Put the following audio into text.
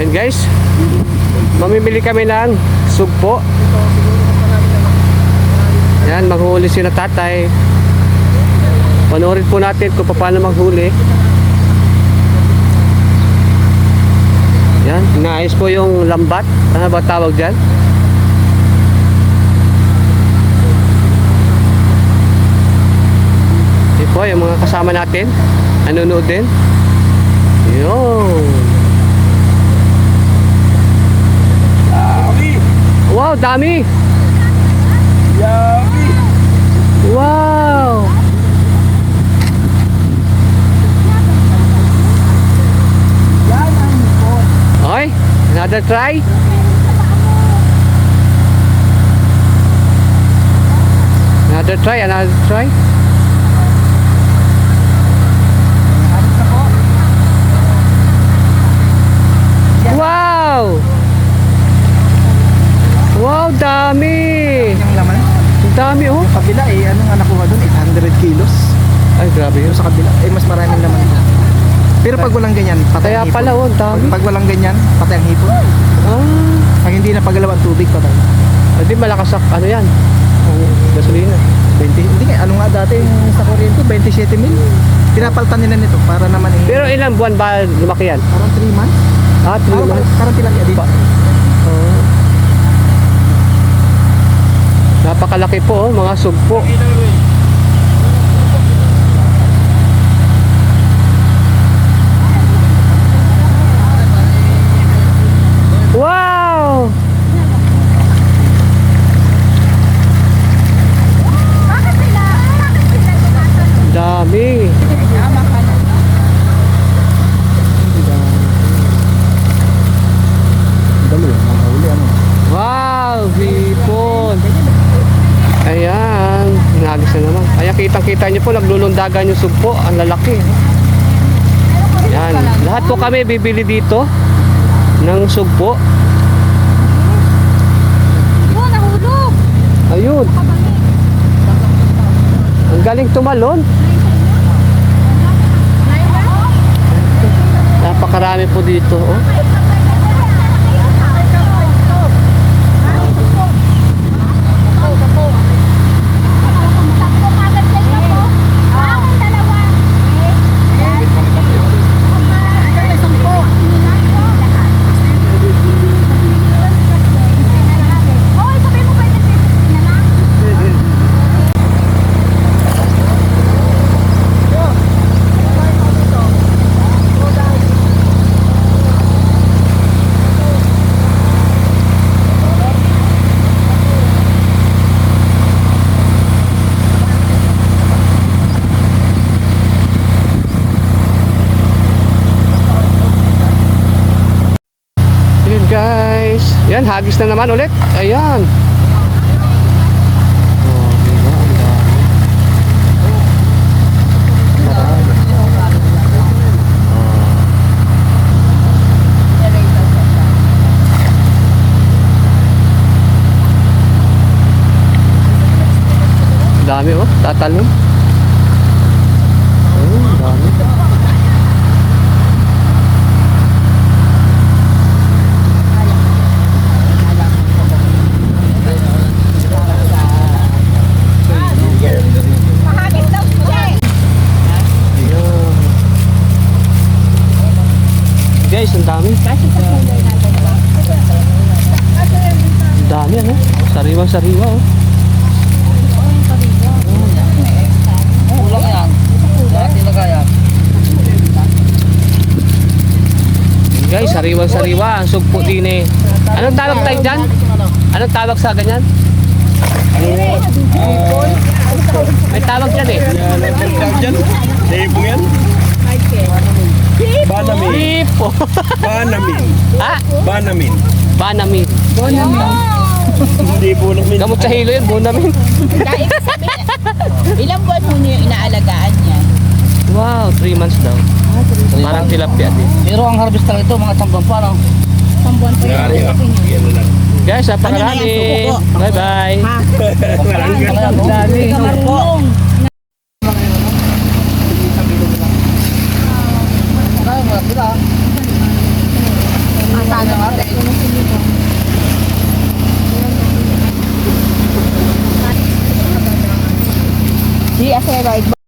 Ayan guys. Mamimili kami ng sugpo. Yan, maghuli si na tatay. Panoorin po natin kung paano maghuli. Yan, inaayos po yung lambat. Ano ba tawag dyan? Ito po, yung mga kasama natin. Nanonood din. Dami! Yummy! Wow! Okay, another try. Another try, another try. 100 kilos. Ay, grabe yun. Sa kabila. Eh, mas marami naman. Pero pag walang ganyan, patay Kaya ang hipon. pala, oh, dami. Pag, pag walang ganyan, patay ang hipon. Ah, Pag hindi na pagalaw ang tubig, patay. Ah, hindi malakas ang ano yan. Oo. Gasolina. 20, hindi nga, ano nga dati yung sa kuryente, 27 mil. Pinapaltan nila nito para naman eh. Pero ilang buwan ba lumaki yan? parang 3 months. Ah, three Parang, months. parang tilapia dito. Oh. Napakalaki po, oh, mga sugpo. Nagis na naman. Kaya kitang-kita niyo po, naglulundagan yung sugpo. Ang lalaki. Yan, lahat po kami bibili dito ng sugpo. Yun, nahulog. Ayun, ang galing tumalon. Napakarami po dito. Oh. Guys. Yan, hagis na naman ulit. Ayan. Dami oh, tatalon. Oh, ang dami. Ayan. Guys, ang dami. Ang dami ano? Sariwa-sariwa oh. Guys, sariwa-sariwa. Ang sugpo din eh. Anong tawag tayo dyan? Anong tawag sa ganyan? May tawag dyan eh. Debo yan. Banamin. Hipo. Banamin. ah, Banamin. banamin. Hindi po namin. Gamot sa hilo yun, bunamin. Ilang buwan mo niyo inaalagaan niya? Wow, 3 months daw. Parang tilapia din. Pero ang harvest talaga ito, mga buwan pa, no? Buwan pa Yan, yun. Guys, napakarami. Bye-bye. Marami ka. Yes, I like.